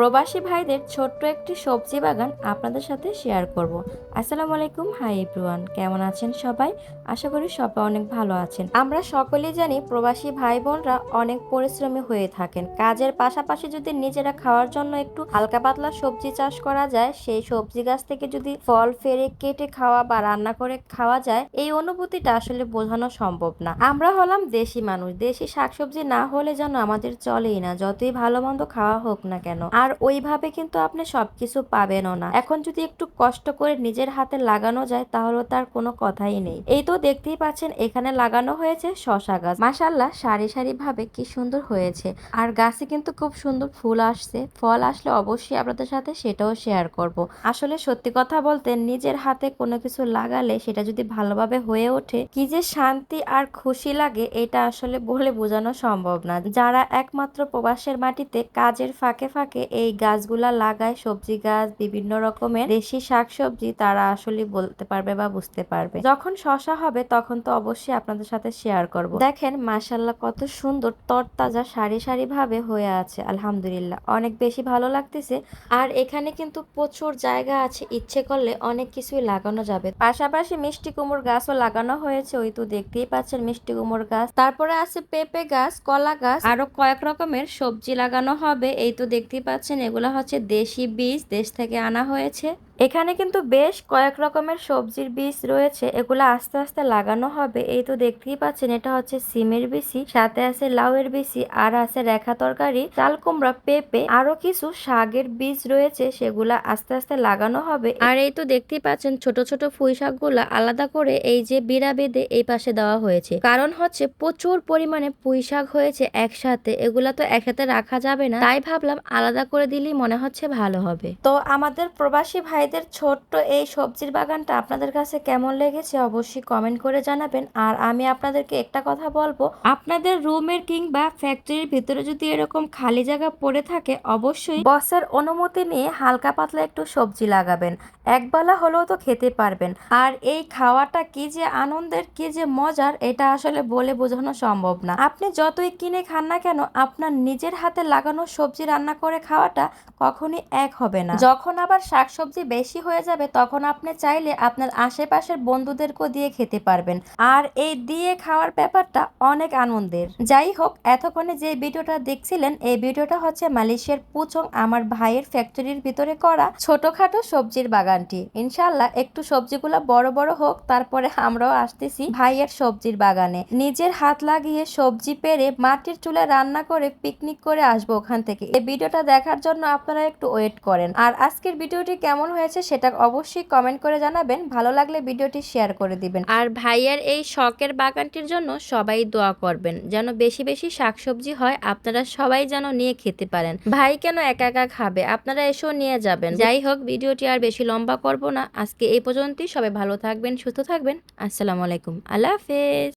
প্রবাসী ভাইদের ছোট্ট একটি সবজি বাগান আপনাদের সাথে শেয়ার করব। আসসালামু আলাইকুম, হাই এভরিওয়ান। কেমন আছেন সবাই? আশা করি সবাই অনেক ভালো আছেন। আমরা সকলেই জানি প্রবাসী ভাই বোনরা অনেক পরিশ্রমী হয়ে থাকেন। কাজের পাশাপাশি যদি নিজেরা খাওয়ার জন্য একটু হালকা পাতলা সবজি চাষ করা যায়, সেই সবজি গাছ থেকে যদি ফল ফেরে কেটে খাওয়া বা রান্না করে খাওয়া যায়, এই অনুভূতিটা আসলে বোঝানো সম্ভব না। আমরা হলাম দেশি মানুষ। দেশি শাকসবজি না হলে যেন আমাদের চলেই না, যতই ভালো মন্দ খাওয়া হোক না কেন। আর ওইভাবে কিন্তু আপনি সবকিছু পাবেনও না। এখন যদি একটু কষ্ট করে নিজের হাতে লাগানো যায়, তাহলে তার কোনো কথাই নেই। এই তো দেখতেই পাচ্ছেন, এখানে লাগানো হয়েছে শশা গাছ। মাসাল্লাহ সারি সারি ভাবে কি সুন্দর হয়েছে। আর গাছে কিন্তু খুব সুন্দর ফুল আসছে। ফল আসলে অবশ্যই আপনাদের সাথে সেটাও শেয়ার করব। আসলে সত্যি কথা বলতে, নিজের হাতে কোনো কিছু লাগালে সেটা যদি ভালোভাবে হয়ে ওঠে, কি যে শান্তি আর খুশি লাগে, এটা আসলে বলে বোঝানো সম্ভব না। যারা একমাত্র প্রবাসের মাটিতে কাজের ফাঁকে ফাঁকে এই গাছগুলা লাগায় সবজি গাছ, বিভিন্ন রকমের দেশি শাকসবজি তারা আসলে বলতে পারবে বা বুঝতে পারবে। যখন শশা হবে তখন তো অবশ্যই আপনাদের সাথে শেয়ার করব। দেখেন মাশাল্লাহ কত সুন্দর তরতাজা সারি সারি ভাবে হয়ে আছে, আলহামদুলিল্লাহ। অনেক বেশি ভালো লাগতেছে। আর এখানে কিন্তু প্রচুর জায়গা আছে, ইচ্ছে করলে অনেক কিছুই লাগানো যাবে। পাশাপাশি মিষ্টি কুমড় গাছও লাগানো হয়েছে, ওই তো দেখতেই পাচ্ছেন মিষ্টি কুমড় গাছ। তারপরে আছে পেঁপে গাছ, কলা গাছ, আরও কয়েক রকমের সবজি লাগানো হবে, এই তো দেখতেই পাচ্ছেন। এগুলো হচ্ছে দেশি বীজ দেশ থেকে আনা হয়েছে। এখানে কিন্তু বেশ কয়েক রকমের সবজির বীজ রয়েছে, এগুলো আস্তে আস্তে লাগানো হবে। এই তো দেখতেই পাচ্ছেন, এটা হচ্ছে সিমের বিসি সাথে আছে লাউয়ের বিসি আর আছে রেখা তরকারি, চাল, কুমড়া, পেঁপে, আরও কিছু শাকের বীজ রয়েছে, সেগুলা আস্তে আস্তে লাগানো হবে। আর এই তো দেখতেই পাচ্ছেন, ছোট ছোট পুঁই শাকগুলা আলাদা করে এই যে বিড়া বেঁধে এই পাশে দেওয়া হয়েছে। কারণ হচ্ছে প্রচুর পরিমাণে পুঁই শাক হয়েছে একসাথে, এগুলা তো একসাথে রাখা যাবে না। তাই ভাবলাম আলাদা করে দিলেই মনে হচ্ছে ভালো হবে। তো আমাদের প্রবাসী ভাইদের ছোট্ট এই সবজির বাগানটা আপনাদের কাছে কেমন লেগেছে অবশ্যই কমেন্ট করে জানাবেন। আর আমি আপনাদেরকে একটা কথা বলব, আপনাদের রুমের কিংবা ফ্যাক্টরির ভিতরে যদি এরকম খালি জায়গা পড়ে থাকে, অবশ্যই বসের অনুমতি নিয়ে হালকা পাতলা একটু সবজি লাগাবেন। একবেলা হলেও তো খেতে পারবেন। আর এই খাওয়াটা কি যে আনন্দের, কি যে মজার, এটা আসলে বলে বোঝানো সম্ভব না। আপনি যতই কিনে খান না কেন, আপনার নিজের হাতে লাগানো সবজি রান্না করে খাওয়াটা কখনই এক হবে না। যখন আবার শাকসবজি বেশি হয়ে যাবে, তখন আপনি চাইলে আপনার আশেপাশের বন্ধুদেরকেও দিয়ে খেতে পারবেন। আর এই দিয়ে খাওয়ার ব্যাপারটা অনেক আনন্দের। যাই হোক, এতক্ষণে যে ভিডিওটা দেখছিলেন, এই ভিডিওটা হচ্ছে মালয়েশিয়ার পুচং, আমার ভাইয়ের ফ্যাক্টরির ভিতরে করা ছোটখাটো সবজির বাগানটি। ইনশাল্লাহ একটু সবজিগুলো বড় বড় হোক, তারপরে আমরাও আসতেছি ভাইয়ের সবজির বাগানে। নিজের হাত লাগিয়ে সবজি পেরে মাটির চুলে রান্না করে পিকনিক করে আসব ওখান থেকে। এই ভিডিওটা দেখার জন্য আপনারা একটু ওয়েট করেন। আর আজকের ভিডিওটি কেমন হয়েছে সেটা অবশ্যই কমেন্ট করে জানাবেন। ভালো লাগলে ভিডিওটি শেয়ার করে দিবেন। আর ভাইয়ার এই শখের বাগানটির জন্য সবাই দোয়া করবেন, যেন বেশি বেশি শাকসবজি হয়, আপনারা সবাই যেন নিয়ে খেতে পারেন। ভাই কেন একা একা খাবে? আপনারা এসেও নিয়ে যাবেন। যাই হোক, ভিডিওটি আর বেশি লম্বা করব না। আজকে এই পর্যন্তই। সবাই ভালো থাকবেন, সুস্থ থাকবেন। আসসালামু আলাইকুম। আল্লাহ হাফেজ।